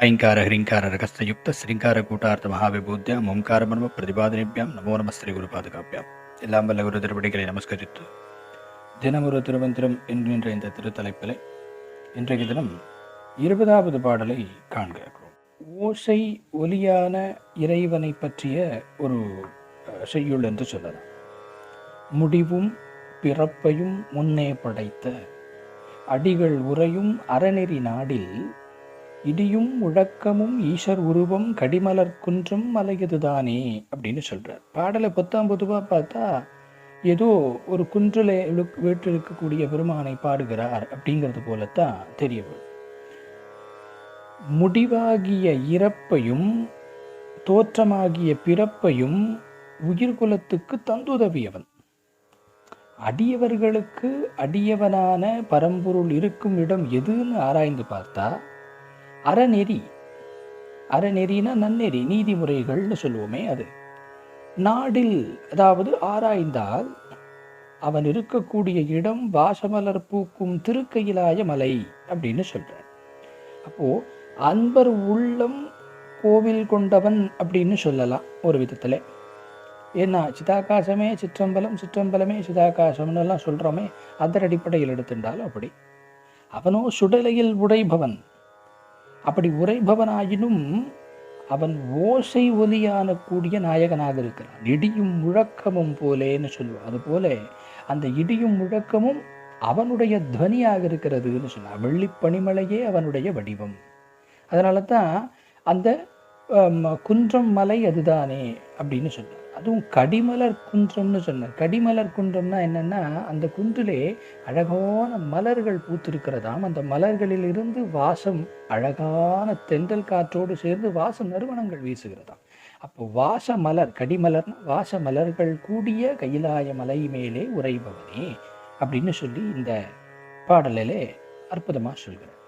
ஐங்கார ஹிரிங்கார ரகஸ்தயுக்த ஸ்ரீங்கார கூட்டார்த்த மகாவிபூத்தியாம் ஓம்கார மர்ம பிரதிபாதனிபியாம் நமோ நம ஸ்ரீ குரு பாதுகாப்பியாம் எல்லாம் வல்ல குரு திருப்படிகளை நமஸ்கரித்து தினமொரு திருமந்திரம் என்கின்ற இந்த திருத்தலைப்பில் இன்றைய தினம் இருபதாவது பாடலை காண்கிறோம் ஓசை ஒலியான இறைவனை பற்றிய ஒரு செய்யுள் என்று சொல்லலாம் முடிவும் பிறப்பையும் முன்னே படைத்த அடிகள் உறையும் அறநெறி நாடில் இடியும் முழக்கமும் ஈஸ்வர் உருவம் கடிமலர் குன்றம் மலையதுதானே அப்படின்னு சொல்கிறார் பாடலை பத்தாம் பொதுவாக பார்த்தா ஏதோ ஒரு குன்றில் வீட்டிருக்கக்கூடிய பெருமானை பாடுகிறார் அப்படிங்கிறது போலத்தான் தெரிய முடிவாகிய இறப்பையும் தோற்றமாகிய பிறப்பையும் உயிர்குலத்துக்கு தந்துதவியவன். அடியவர்களுக்கு அடியவனான பரம்பொருள் இருக்கும் இடம் எதுன்னு ஆராய்ந்து பார்த்தா அறநெறி. அறநெறினா நன்னெறி நீதிமுறைகள்னு சொல்லுவோமே அது. நாடில் அதாவது ஆராய்ந்தால் அவன் இருக்கக்கூடிய இடம் வாசமலர் பூக்கும் திருக்கையிலாய மலை அப்படின்னு சொல்கிறான் அப்போது அன்பர் உள்ளம் கோவில் கொண்டவன் அப்படின்னு சொல்லலாம் ஒரு விதத்தில். ஏன்னா சிதாகாசமே சிற்றம்பலம் சிற்றம்பலமே சிதாகாசம்னு எல்லாம் சொல்கிறோமே அதர் அடிப்படையில் எடுத்துட்டாலும் அப்படி. அவனோ சுடலையில் உடைபவன். அப்படி உரைபவனாயினும் அவன் ஓசை ஒலியான கூடிய நாயகனாக இருக்கிறான். இடியும் முழக்கமும் போலேன்னு சொல்லுவான். அதுபோல அந்த இடியும் முழக்கமும் அவனுடைய துவனியாக இருக்கிறதுன்னு சொன்னான். வெள்ளிப்பனிமலையே அவனுடைய வடிவம். அதனால தான் அந்த குன்றம் மலை அதுதானே அப்படின்னு சொன்னார் அதுவும் கடிமலர் குன்றம்னு சொன்னார். கடிமலர் குன்றம்னா என்னென்னா அந்த குன்றிலே அழகான மலர்கள் பூத்திருக்கிறதாம். அந்த மலர்களில் இருந்து வாசம் அழகான தென்றல் காற்றோடு சேர்ந்து வாசம் நிறுவனங்கள் வீசுகிறதாம். அப்போ வாச மலர் கடிமலர்னா வாச மலர்கள் கூடிய கைலாய மலை மேலே உறைபவனே அப்படின்னு சொல்லி இந்த பாடலிலே அற்புதமாக சொல்கிறார்.